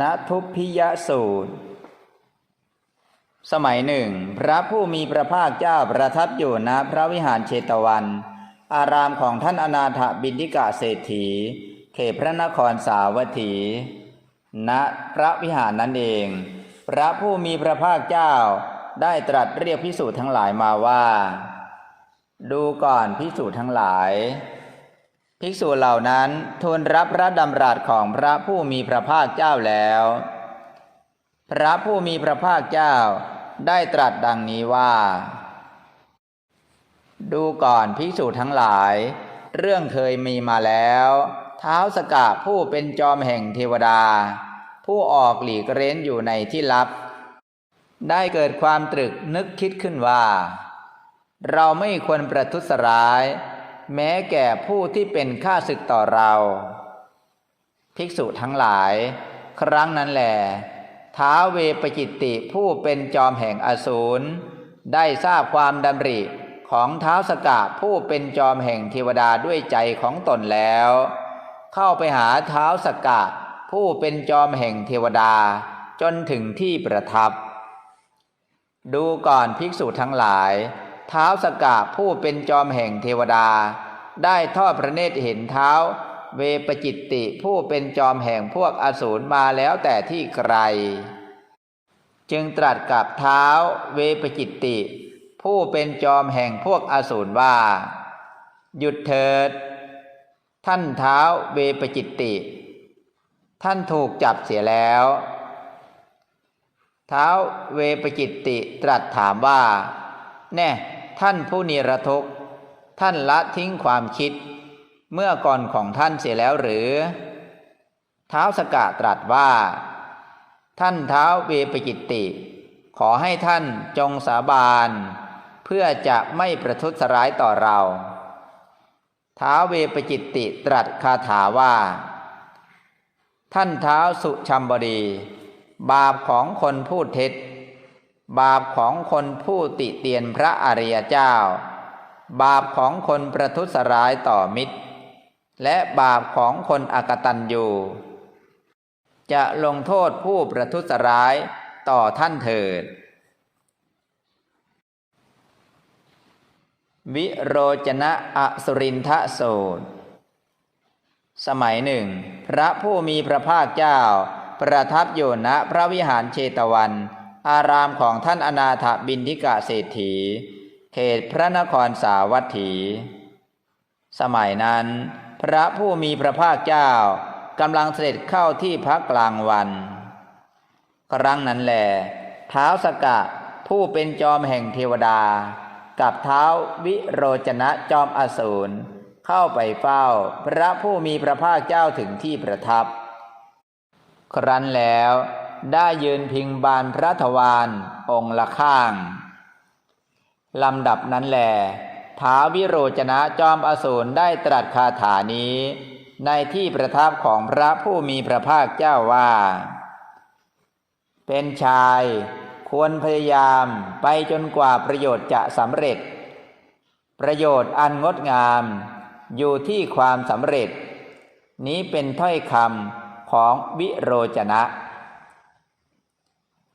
ณทุพพิยสูตร สมัยหนึ่ง พระผู้มีพระภาคเจ้าประทับอยู่ณพระวิหารเชตวัน อารามของท่านอนาถบินทิกะเศรษฐี เขตพระนครสาวัตถี ณพระวิหารนั้นเอง พระผู้มีพระภาคเจ้าได้ตรัสเรียกพิสูจน์ทั้งหลายมาว่า ดูก่อนพิสูจน์ทั้งหลาย ภิกษุเหล่านั้นทูลรับพระดำรัสของพระผู้มีพระภาคเจ้าแล้ว พระผู้มีพระภาคเจ้าได้ตรัสดังนี้ว่า ดูก่อนภิกษุทั้งหลาย เรื่องเคยมีมาแล้ว เท้าสกะผู้เป็นจอมแห่งเทวดา ผู้ออกหลีกเร้นอยู่ในที่ลับ ได้เกิดความตรึกนึกคิดขึ้นว่า เราไม่ควรประทุษร้าย แม้แก่ผู้ที่เป็นข้าศึกต่อเรา ภิกษุทั้งหลาย ครั้งนั้นแหลท้าเวปจิตติผู้เป็นจอมแห่งอสูร ได้ทราบความดำริของเท้าวสกะผู้เป็นจอมแห่งเทวดาด้วยใจของตนแล้ว เข้าไปหาเท้าวสกะผู้เป็นจอมแห่งเทวดาจนถึงที่ประทับ ดูก่อนภิกษุทั้งหลาย ท้าวสกะผู้เป็นจอมแห่งเทวดา ได้ทอดพระเนตรเห็นเท้า เวปจิตติผู้เป็นจอมแห่งพวกอสูรมาแล้วแต่ที่ไกล จึงตรัสกับเท้าเวปจิตติ ผู้เป็นจอมแห่งพวกอสูรว่า หยุดเถิด ท่านเท้าเวปจิตติ ท่านถูกจับเสียแล้วเท้าเวปจิตติตรัสถามว่า แน่ ท่านผู้นิรทุกข์ท่านละทิ้งความคิด เมื่อก่อนของท่านเสียแล้วหรือ เท้าสกะตรัสว่า ท่านเท้าเวปจิตติ ขอให้ท่านจงสาบาน เพื่อจะไม่ประทุษร้ายต่อเรา ท้าเวปจิตติตรัสคาถาว่า ท่านเท้าสุชัมบดี บาปของคนพูดเท็จ บาปของคนผู้ติเตียนพระอริยเจ้า บาปของคนประทุษร้ายต่อมิตร และบาปของคนอกตัญญูจะลงโทษผู้ประทุษร้ายต่อท่านเถิด วิโรจนะอสุรินทะโสตสมัยหนึ่ง พระผู้มีพระภาคเจ้า ประทับอยู่ณพระวิหารเชตวัน อารามของท่านอนาถบินทิกะเศรษฐี เขตพระนครสาวัตถี สมัยนั้น พระผู้มีพระภาคเจ้ากำลังเสด็จเข้าที่พักกลางวัน ครั้งนั้นแหลเท้าสกะผู้เป็นจอมแห่งเทวดา กับเท้าวิโรจนะจอมอสูรเข้าไปเฝ้า พระผู้มีพระภาคเจ้าถึงที่ประทับ ครั้นแล้ว ได้ยืนพิงบานพระทวารองค์ละข้าง ลำดับนั้นแหลท้าววิโรจนะจอมอสูรได้ตรัสคาถานี้ ในที่ประทับของพระผู้มีพระภาคเจ้าว่า เป็นชายควรพยายามไปจนกว่าประโยชน์จะสำเร็จ ประโยชน์อันงดงาม อยู่ที่ความสำเร็จ นี้เป็นถ้อยคำของวิโรจนะ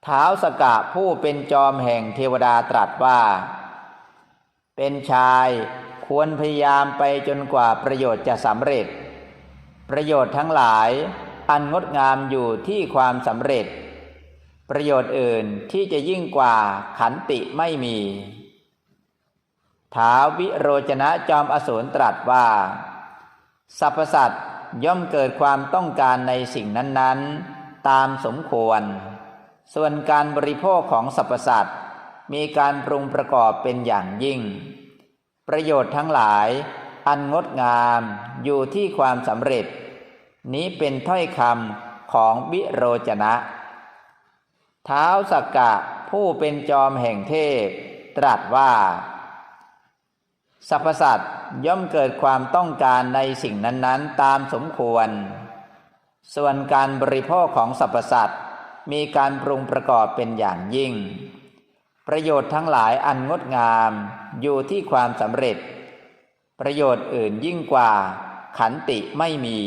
ท้าสกะผู้เป็นจอมแห่งเทวดาตรัสว่า เป็นชายควรพยายามไปจนกว่าประโยชน์จะสำเร็จ ประโยชน์ทั้งหลายอันงดงามอยู่ที่ความสำเร็จ ประโยชน์อื่นที่จะยิ่งกว่าขันติไม่มีท้าวิโรจนะจอมอสูรตรัสว่า สรรพสัตว์ย่อมเกิดความต้องการในสิ่งนั้น ๆ ตามสมควร ส่วนการบริโภคของสรรพสัตว์มีการปรุงประกอบเป็นอย่างยิ่ง ประโยชน์ทั้งหลาย อันงดงามอยู่ที่ความสำเร็จ นี้เป็นถ้อยคำของวิโรจนะ เท้าสักกะผู้เป็นจอมแห่งเทพ ตรัสว่าสรรพสัตว์ย่อมเกิดความต้องการในสิ่งนั้น ๆ ตามสมควร ส่วนการบริโภคของสรรพสัตว์ มีการปรุงประกอบเป็นอย่างยิ่ง ประโยชน์ทั้งหลายอันงดงามอยู่ที่ความสำเร็จ ประโยชน์อื่นยิ่งกว่าขันติไม่มี